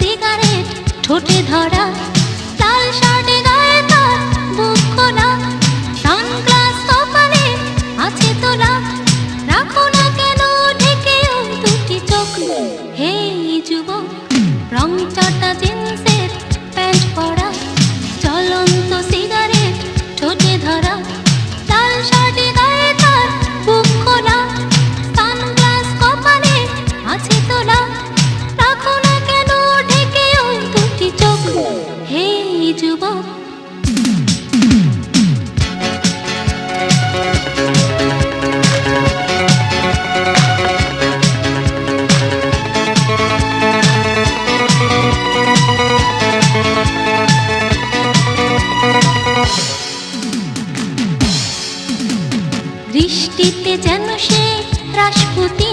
Cigarette, ঠোঁটে ধরা। লাল শার্টে গায়ে তার বুক খোলা। সানগ্লাস কপালে আছে তোলা। রাখো না কেন ঢেকে দুটি চোখ। হে রং চটা জিন্স বৃষ্টিতে যেন সে রাজপুতি